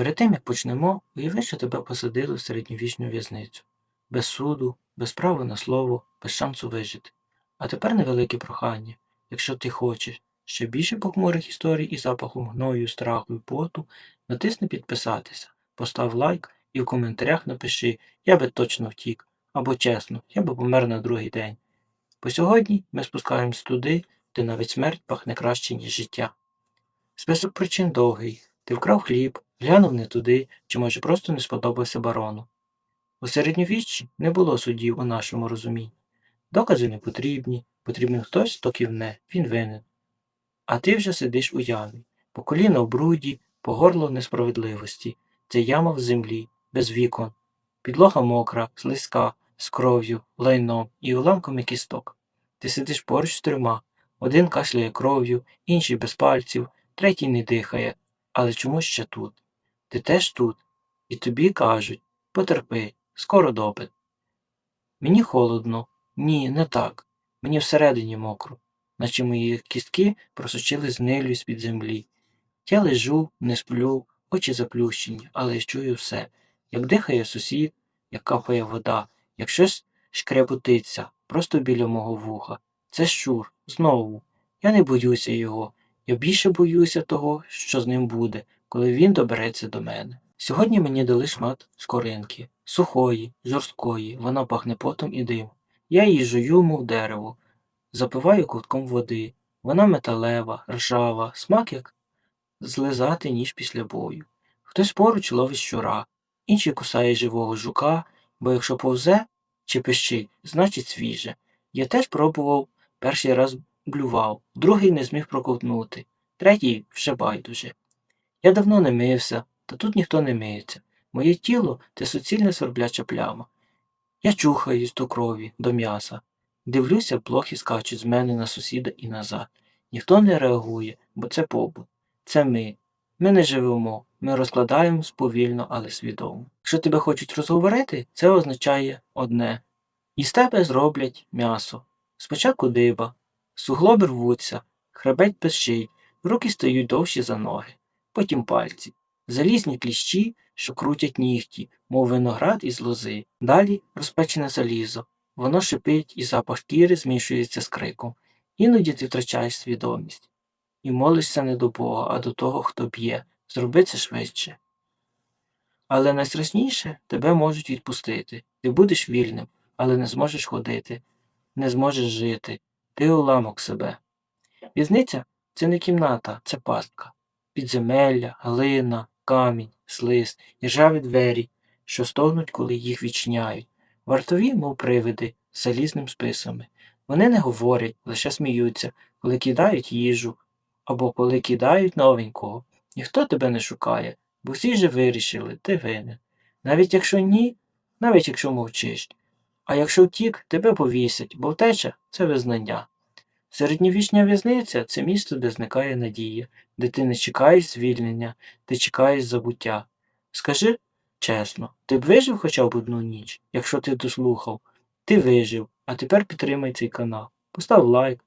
Перед тим, як почнемо, уяви, що тебе посадили в середньовічну в'язницю. Без суду, без права на слово, без шансу вижити. А тепер невелике прохання. Якщо ти хочеш ще більше похмурих історій і запахом гною, страху і поту, натисни підписатися, постав лайк і в коментарях напиши Я би точно втік, або чесно, я би помер на другий день. Бо сьогодні ми спускаємось туди, де навіть смерть пахне краще, ніж життя. Список причин довгий. Ти вкрав хліб, глянув не туди, чи може просто не сподобався барону. У середньовіччі не було судів у нашому розумінні. Докази не потрібні, потрібен хтось, хто кивне, він винен. А ти вже сидиш у ямі, по коліна в бруді, по горло несправедливості. Це яма в землі, без вікон. Підлога мокра, слизька, з кров'ю, лайном і уламками кісток. Ти сидиш поруч з трьома. Один кашляє кров'ю, інший без пальців, третій не дихає, але чомусь ще тут. Ти теж тут. І тобі кажуть потерпи, скоро допит. Мені холодно. Ні, не так. Мені всередині мокро, наче мої кістки просочили знилю з-під землі. Я лежу, не сплю, очі заплющені, але чую все, як дихає сусід, як капає вода, як щось шкряботиться просто біля мого вуха. Це щур, знову. Я не боюся його. Я більше боюся того, що з ним буде, коли він добереться до мене. Сьогодні мені дали шмат шкоринки, сухої, жорсткої, вона пахне потом і дим. Я її жую, мов дерево, запиваю ковтком води. Вона металева, ржава, смак як злизати ніж після бою. Хтось поруч ловить щура, інший кусає живого жука, бо якщо повзе чи пищить, значить свіже. Я теж пробував, перший раз блював, другий не зміг проковтнути, третій вже байдуже. Я давно не мився, та тут ніхто не миється. Моє тіло це суцільна свербляча пляма. Я чухаюсь до крові, до м'яса. Дивлюся, блохи скачуть з мене на сусіда і назад. Ніхто не реагує, бо це побут. Це ми. Ми не живемо, ми розкладаємось повільно, але свідомо. Якщо тебе хочуть розговорити, це означає одне. Із тебе зроблять м'ясо. Спочатку диба, суглоби рвуться, хребеть пищить, руки стають довші за ноги, потім пальці, залізні кліщі, що крутять нігті, мов виноград із лози. Далі розпечене залізо. Воно шипить і запах шкіри змішується з криком. Іноді ти втрачаєш свідомість. І молишся не до Бога, а до того, хто б'є. Зроби це швидше. Але найстрашніше тебе можуть відпустити. Ти будеш вільним, але не зможеш ходити, не зможеш жити. Ти уламок себе. В'язниця це не кімната, це пастка. Підземелля, глина, камінь, слиз, іржаві двері, що стогнуть, коли їх відчиняють. Вартові, мов привиди, з залізним списами. Вони не говорять, лише сміються, коли кидають їжу або коли кидають новенького. Ніхто тебе не шукає, бо всі вже вирішили, ти винен. Навіть якщо ні, навіть якщо мовчиш. А якщо втік, тебе повісять, бо втеча це визнання. Середньовічня в'язниця це місто, де зникає надія, де ти не чекаєш звільнення, ти чекаєш забуття. Скажи чесно, ти б вижив хоча б одну ніч, якщо ти дослухав, ти вижив, а тепер підтримай цей канал. Постав лайк,